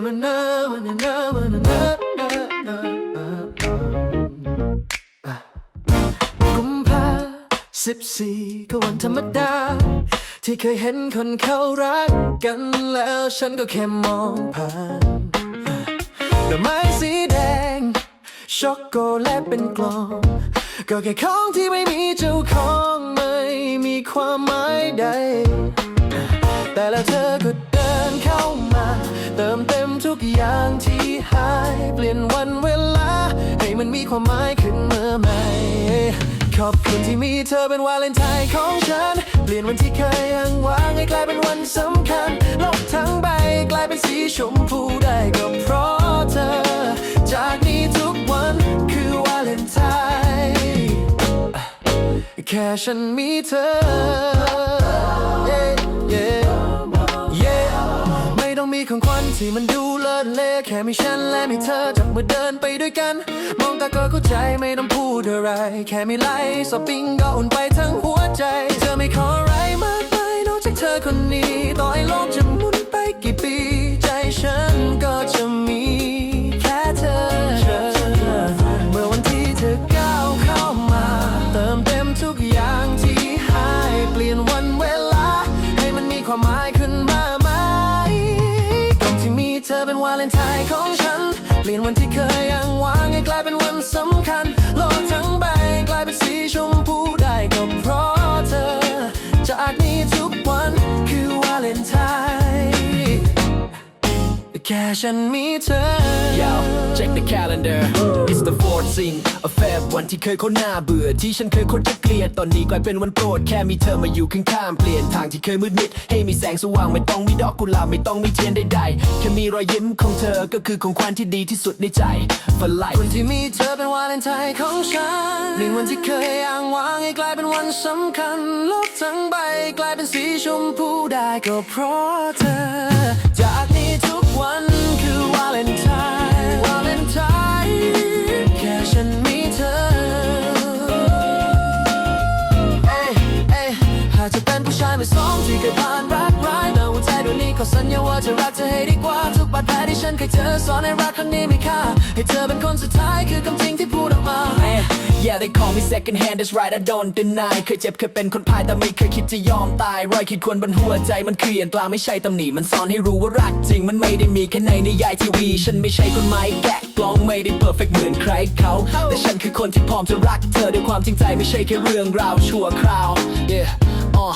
กุมภาสิบสี่ก็วันธรรมดา ที่เคยเห็นคนเขารักกันแล้วฉันก็แค่มองผ่านดอกไม้สีแดง ช็อกโกแลตเป็นกล่อง ก็แค่ของที่ไม่มีเจ้าของไม่มีความหมายใด แต่แล้วเธอก็างที่หายเปลี่ยนวันเวลา ให้มันมีความหมายขึ้นเมื่อใหม่ขอบคุณที่มีเธอเป็นวาเลนไทน์ของฉัน เปลี่ยนวันที่เคยยังวางให้กลายเป็นวันสำคัญโลกทั้งใบกลายเป็นสีชมพูได้ก็เพราะเธอ จากนี้ทุกวันคือวาเลนไทน์แค่ฉันมีเธอ ของควันที่มันดูเลิศเลแค่มีฉันและมีเธอจับมือเดินไปด้วยกัน มองตาก็เข้าใจไม่ต้องพูดอะไร แค่มีไลท์สปิงก็อุ่นไปทั้งหัวใจ ลี่ยนวันที่เคยยังวางให้กลายเป็นวันสำคัญ โลกทั้งใบกลายเป็นสีชมพูได้ก็เพราะเธอ จากนี้ ฉันมีเธอ Yo check the calendar it's the 14th of Feb วันที่เคยคนหน้าเบื่อที่ฉันเคยคนจะเกลียดตอนนี้กลายเป็นวันโปรดแค่มีเธอมาอยู่ข้างๆเปลี่ยนทางที่เคยมืดมิดให้มีแสงสว่างไม่ต้องมีดอกกุหลาบไม่ต้องมีเทียนใดๆแค่มีรอยยิ้มของเธอก็คือของขวัญที่ดีที่สุดในใจ for life วันที่มีเธอเป็นวาเลนไทน์ของฉันในวันที่เคยอ้างว้างให้กลายเป็นวันสำคัญโลกทั้งใบกลายเป็นสีชมพูได้ก็เพราะเธอ วใจดวงนี้ขอสัญญาว่าจะรักเธอให้ดีกว่า ทุกบาดแผลที่ฉันเคยเจอสอนให้รักครั้งนี้มีค่า ให้เธอเป็นคนสุดท้ายคือคำจริงที่พูดออกมา Yeah they call me second hand that's right I don't deny เคยเจ็บเคยเป็นคนพ่ายแต่ไม่เคยคิดจะยอมตายรอยขีดข่วนบนหัวใจมันเขียนตราไม่ใช่ตำหนิมันสอนให้รู้ว่ารักจริงมันไม่ได้มีแค่ในนิยายทีวี ฉันไม่ใช่คนไม้แกะกลองไม่ได้เพอร์เฟกเหมือนใครเขาแต่ฉันคือคนที่พร้อมจะรักเธอด้วยความจริงใจไม่ใช่แค่เรื่องราวชั่วคราว Yeah uh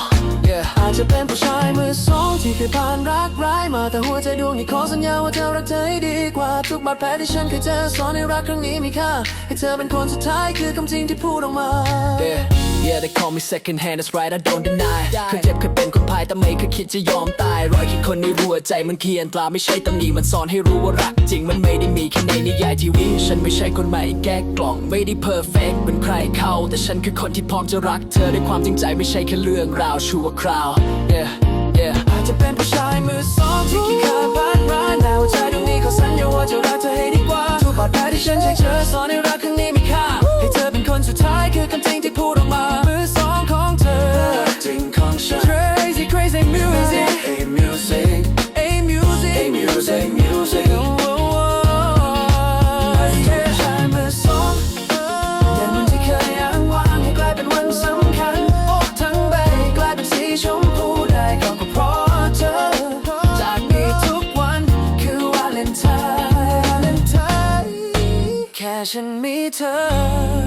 yeah อาจจะเป็นผู้ชายมือสองที่เคยผ่านรักร้ายมาแต่หัวใจดวงนี้ขอสัญญาว่าจะรักเธอให้ดีกว่าทุกบาดแผลที่ฉันเคยเจอสอนให้รักครั้งนี้มีค่าให้เธอเป็นคนสุดท้ายคือคำจริงที่พูดออกมา Yeah, yeah, they call me second hand, that's right, I don't deny เคยเจ็บเคยเป็นคนพายแต่ไม่เคยคิดจะยอมตาย รอยขีดคนในหัวใจมันเขียนตราไม่ใช่ตำหนิมันสอนให้รู้ว่ารักจริงมันไม่ได้มีแค่ในนิยายทีวีฉันไม่ใช่คนใหม่แก้กล่องไม่ได้เพอร์เฟกเหมือนใครเขาแต่ฉันคือคนที่พร้อมจะรักเธอด้วยความจริงใจไม่ใช่แค่เรื่องราวชั่วคราว Yeah, yeah อาจจะเป็นผู้ชายมือสองที่ขี้ขา ค่ฉันมีเธอ